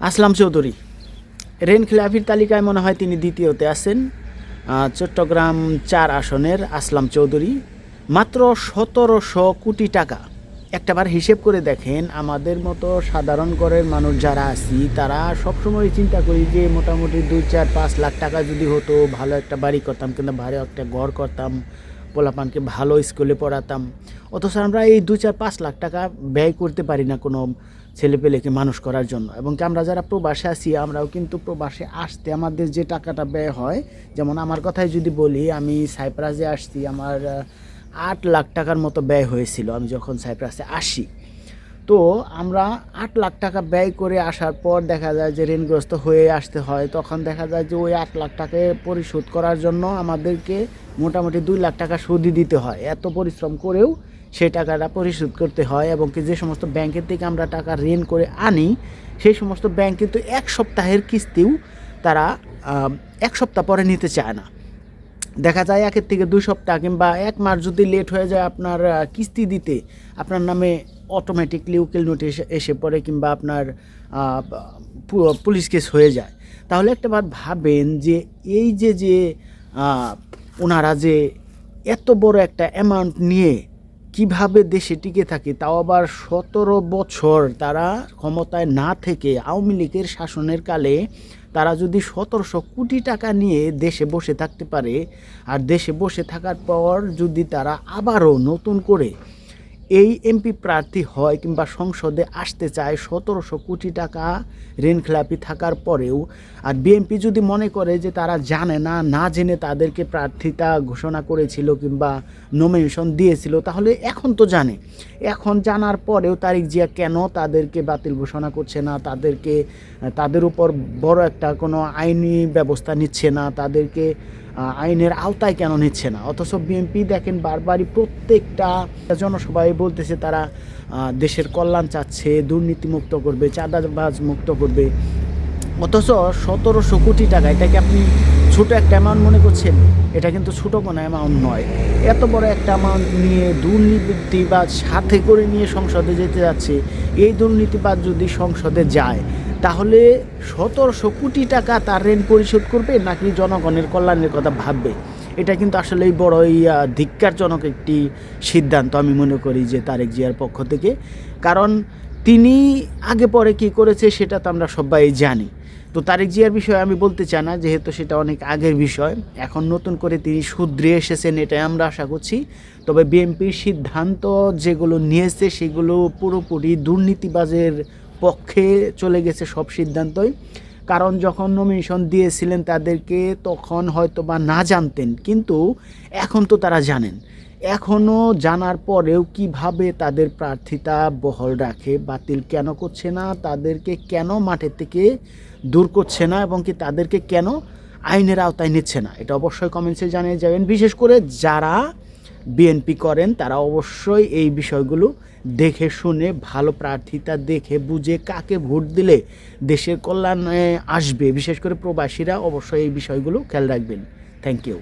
আসলাম Chowdhury. Rain খিলাফির তালিকায় মনে হয় তিনি দ্বিতীয়তে আছেন। চট্টগ্রাম চার আসনের আসলাম চৌধুরী। মাত্র সতেরোশো কোটি টাকা। একটাবার হিসেব করে দেখেন, আমাদের মতো সাধারণ ঘরের মানুষ যারা আছি, তারা সবসময় চিন্তা করি যে মোটামুটি দুই, চার, পাঁচ লাখ টাকা যদি হতো, ভালো একটা বাড়ি করতাম কিন্তু ভালো একটা ঘর করতাম পোলাপানকে ভালো স্কুলে পড়াতাম। অথচ আমরা এই দু চার পাঁচ লাখ টাকা ব্যয় করতে পারি না কোনো ছেলেপেলেকে মানুষ করার জন্য। এবং আমরা যারা প্রবাসে আছি, আমরাও কিন্তু প্রবাসে আসতে আমাদের যে টাকাটা ব্যয় হয়, যেমন আমার কথাই যদি বলি, আমি সাইপ্রাসে আসছি, আমার আট লাখ টাকার মতো ব্যয় হয়েছিল। আমি যখন সাইপ্রাসে আসি তো আমরা আট লাখ টাকা ব্যয় করে আসার পর দেখা যায় যে ঋণগ্রস্ত হয়ে আসতে হয়। তখন দেখা যায় যে ওই আট লাখ টাকা পরিশোধ করার জন্য আমাদেরকে মোটামুটি দুই লাখ টাকা সুদই দিতে হয়। এত পরিশ্রম করেও সেই টাকাটা পরিশোধ করতে হয় এবং কি যে সমস্ত ব্যাংকের থেকে আমরা টাকা ঋণ করে আনি, সেই সমস্ত ব্যাংক কিন্তু এক সপ্তাহের কিস্তিও তারা এক সপ্তাহ পরে নিতে চায় না। দেখা যায় একের থেকে দুই সপ্তাহ কিংবা এক মাস যদি লেট হয়ে যায় আপনার কিস্তি দিতে, আপনার নামে অটোমেটিকলি উকিল নোটিশ এসে পড়ে কিংবা আপনার পুলিশ কেস হয়ে যায়। তাহলে একটা বার ভাবেন যে এই যে যে ওনারা যে এত বড় একটা অ্যামাউন্ট নিয়ে কীভাবে দেশে টিকে থাকে, তাও আবার সতেরো বছর তারা ক্ষমতায় না থেকে আওয়ামী লীগের শাসনের কালে তারা যদি সতেরোশো কোটি টাকা নিয়ে দেশে বসে থাকতে পারে, আর দেশে বসে থাকার পর যদি তারা আবারও নতুন করে এই এমপি প্রার্থী হয় কিংবা সংসদে আসতে চায় সতেরোশো কোটি টাকা ঋণখেলাপি থাকার পরেও। আর বিএনপি যদি মনে করে যে তারা জানে না না জেনে তাদেরকে প্রার্থিতা ঘোষণা করেছিল কিংবা নমিনেশন দিয়েছিল, তাহলে এখন তো জানে। এখন জানার পরেও তারিক জিয়া কেন তাদেরকে বাতিল ঘোষণা করছে না? তাদেরকে, তাদের উপর বড় একটা কোনো আইনি ব্যবস্থা নিচ্ছে না? তাদেরকে আইনের আওতায় কেন নিচ্ছে না? অথচ বিএনপি দেখেন বারবারই প্রত্যেকটা জনসভায় বলতেছে তারা দেশের কল্যাণ চাচ্ছে, দুর্নীতিমুক্ত করবে, চাঁদাবাজ মুক্ত করবে। অথচ সতেরোশো কোটি টাকা, এটাকে আপনি ছোট একটা অ্যামাউন্ট মনে করছেন? এটা কিন্তু ছোটো কোনো অ্যামাউন্ট নয়। এত বড় একটা অ্যামাউন্ট নিয়ে দুর্নীতিবাজ সাথে করে নিয়ে সংসদে যেতে যাচ্ছে। এই দুর্নীতিবাজ যদি সংসদে যায় তাহলে সতেরোশো কোটি টাকা তার ঋণ পরিশোধ করবে নাকি জনগণের কল্যাণের কথা ভাববে? এটা কিন্তু আসলেই বড়ই ধিক্কারজনক একটি সিদ্ধান্ত আমি মনে করি যে তারেক জিয়ার পক্ষ থেকে। কারণ তিনি আগে পরে কি করেছে সেটা তো আমরা সবাই জানি। তো তারেক জিয়ার বিষয়ে আমি বলতে চাই না, যেহেতু সেটা অনেক আগের বিষয়। এখন নতুন করে তিনি শুধরে এসেছেন এটাই আমরা আশা করছি। তবে বিএনপির সিদ্ধান্ত যেগুলো নিয়েছে সেগুলো পুরোপুরি দুর্নীতিবাজের পক্ষে চলে গেছে সব সিদ্ধান্তই। কারণ যখন নমিনেশন দিয়েছিলেন তাদেরকে তখন হয়তো বা না জানতেন, কিন্তু এখন তো তারা জানেন। এখনও জানার পরেও কীভাবে তাদের প্রার্থিতা বহল রাখে, বাতিল কেন করছে না, তাদেরকে কেন মাঠের থেকে দূর করছে না এবং কি তাদেরকে কেন আইনের আওতায় নিচ্ছে না, এটা অবশ্যই কমেন্টসে জানিয়ে যাবেন। বিশেষ করে যারা বিএনপি করেন, তারা অবশ্যই এই বিষয়গুলো দেখে শুনে, ভালো প্রার্থিতা দেখে বুঝে কাকে ভোট দিলে দেশের কল্যাণে আসবে। বিশেষ করে প্রবাসীরা অবশ্যই এই বিষয়গুলো খেয়াল রাখবেন। Thank you